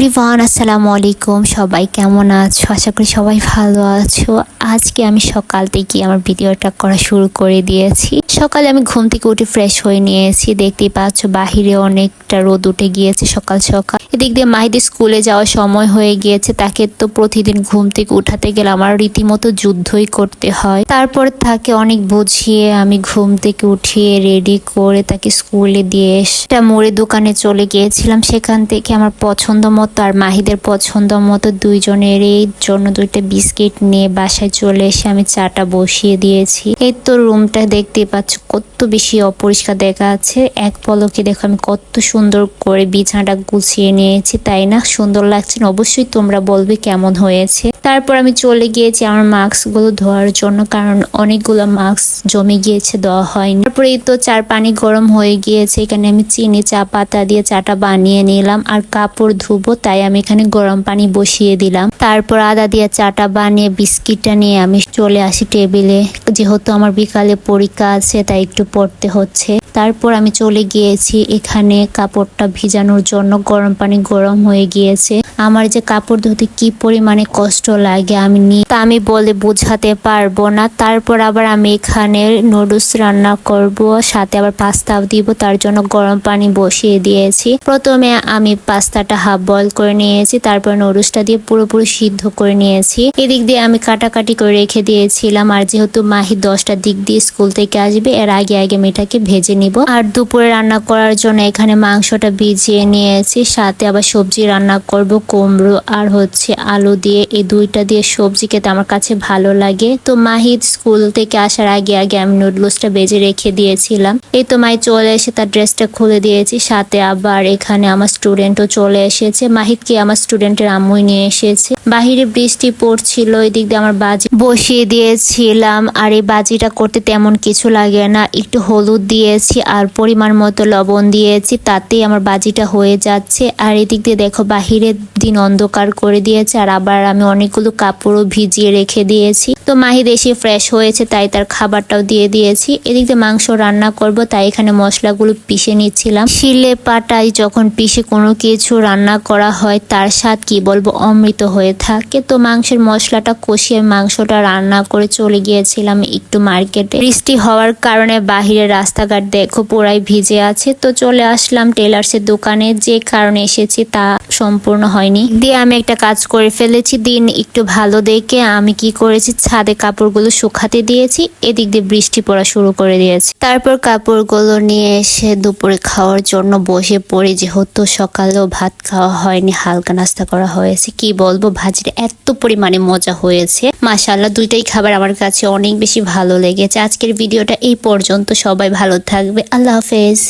Everyone আসসালামু আলাইকুম। সবাই কেমন আছো? আশা করি সবাই ভালো আছো। আজকে আমি সকাল থেকে আমার ভিডিওটা করা শুরু করে দিয়েছি। সকালে আমি ঘুম থেকে উঠে ফ্রেশ হয়ে নিয়েছি। দেখতেই পাচ্ছ, বাহিরে অনেকটা রোদ উঠে গিয়েছে সকাল সকাল। এদিক দিয়ে মাহিদের স্কুলে যাওয়ার সময় হয়ে গিয়েছে। তাকে তো প্রতিদিন ঘুম থেকে উঠাতে গেলে আমার রীতিমতো যুদ্ধই করতে হয়। তারপর তাকে অনেক বুঝিয়ে আমি ঘুম থেকে উঠিয়ে রেডি করে তাকে স্কুলে দিয়ে একটা মুড়ি দোকানে চলে গিয়েছিলাম। সেখান থেকে আমার পছন্দ মতো আর মাহিদের পছন্দ মতো দুইজনের এই জন্য দুইটা বিস্কিট নিয়ে বাসায় চলে এসে আমি চাটা বসিয়ে দিয়েছি। এই তো রুমটা দেখতে পাচ্ছ, কত বেশি অপরিষ্কার দেখা যাচ্ছে। এক পলকে দেখো আমি কত সুন্দর করে বিছানাটা গুছিয়ে নিয়েছি, তাই না? সুন্দর লাগছে অবশ্যই তোমরা বলবে কেমন হয়েছে। তারপর আমি চলে গিয়েছি আমার মাস্কগুলো ধোয়ার জন্য, কারণ অনেকগুলো মাস্ক জমে গিয়েছে, দেওয়া হয়নি। তারপরে তো চার পানি গরম হয়ে গিয়েছে, এখানে আমি চিনি, চা পাতা দিয়ে চাটা বানিয়ে নিলাম, আর কাপড় ধুবো তাই আমি এখানে গরম পানি বসিয়ে দিলাম। তারপর আদা দিয়ে চাটা বানিয়ে বিস্কিটটা নিয়ে আমি চলে আসি টেবিলে। যেহেতু আমার বিকালে পরীক্ষা আছে, তাই একটু পড়তে হচ্ছে। তারপর আমি চলে গিয়েছি। এখানে কাপড়টা ভিজানোর জন্য গরম পানি গরম হয়ে গিয়েছে। আমার যে কাপড় ধুতে কি পরিমাণে কষ্ট লাগে আমি নিয়ে তা আমি বলে বোঝাতে পারব না। তারপর আবার আমি এখানে নুডলস রান্না করব, সাথে আবার পাস্তাও দিব, তার জন্য গরম পানি বসিয়ে দিয়েছি। প্রথমে আমি পাস্তাটা হাফ বয়ল করে নিয়েছি, তারপর নুডলসটা দিয়ে পুরোপুরি সিদ্ধ করে নিয়েছি। এদিক দিয়ে আমি কাটাকাটি করে রেখে দিয়েছিলাম, আর যেহেতু মাহি দশটার দিক দিয়ে স্কুল থেকে আসবে, এর আগে আগে মেয়েটাকে ভেজে নিব। আর দুপুরে রান্না করার জন্য এখানে মাংসটা ভিজিয়ে নিয়েছি, সাথে আবার সবজি রান্না করব, কুমড়ো আর হচ্ছে আলু দিয়ে। এই দুইটা দিয়ে সবজি খেতে আমার কাছে ভালো লাগে। তো মাহিদ স্কুল থেকে আসার আগে আগে আমি নুডলসটা বেজে রেখে দিয়েছিলাম। এই তো মাই চলে এসে তার ড্রেসটা খুলে দিয়েছি, সাথে আবার এখানে আমার স্টুডেন্টও চলে এসেছে। মাহিদকে আমার স্টুডেন্টের আম্মুই নিয়ে এসেছে? বাহিরে বৃষ্টি পড়ছিল, এদিক দিয়ে আমার বাজি বসিয়ে দিয়েছিলাম, আর এই বাজিটা করতে তেমন কিছু লাগে না। একটু হলুদ দিয়েছি আর পরিমাণ মতো লবণ দিয়েছি, তাতেই আমার বাজিটা হয়ে যাচ্ছে। আর এদিক দিয়ে দেখো, বাহিরের দিন অন্ধকার করে দিয়েছে, আর আবার আমি অনেকগুলো কাপড়ও ভিজিয়ে রেখে দিয়েছি। তো মাহিদ এসে ফ্রেশ হয়েছে, তাই তার খাবারটাও দিয়ে দিয়েছি। এদিক দিয়ে মাংস রান্না করব, তাই এখানে মশলাগুলো পিষে নিচ্ছিলাম। শিলে পাটায় যখন পিষে কোনো কিছু রান্না করা হয়, তার স্বাদ কি বলব, অমৃত হয়ে থাকে। তো মাংসের মশলাটা কষিয়ে মাংসটা রান্না করে চলে গিয়েছিলাম একটু মার্কেটে। বৃষ্টি হওয়ার কারণে বাহিরে রাস্তাঘাট দেখো পুরাই ভিজে আছে। তো চলে আসলাম টেলার্সের দোকানে। যে কারণে এসেছি তা সম্পূর্ণ হয়নি। দিয়ে আমি একটা কাজ করে ফেলেছি। দিন একটু ভালো দেখে আমি কি করেছি, ছাদে কাপড়গুলো শুকাতে দিয়েছি। এদিক দিয়ে বৃষ্টি পড়া শুরু করে দিয়েছি। তারপর কাপড়গুলো নিয়ে এসে দুপুরে খাওয়ার জন্য বসে পড়ে। যেহেতু সকালেও ভাত খাওয়া হয়নি, হালকা নাস্তা করা হয়েছে। কি বলব ভাজিটা এত পরিমাণে মজা হয়েছে। মাশাল্লাহ দুইটাই খাবার আমার কাছে অনেক বেশি ভালো লেগেছে। আজকের ভিডিওটা এই পর্যন্ত। সবাই ভালো থাকবে। আল্লাহ হাফেজ।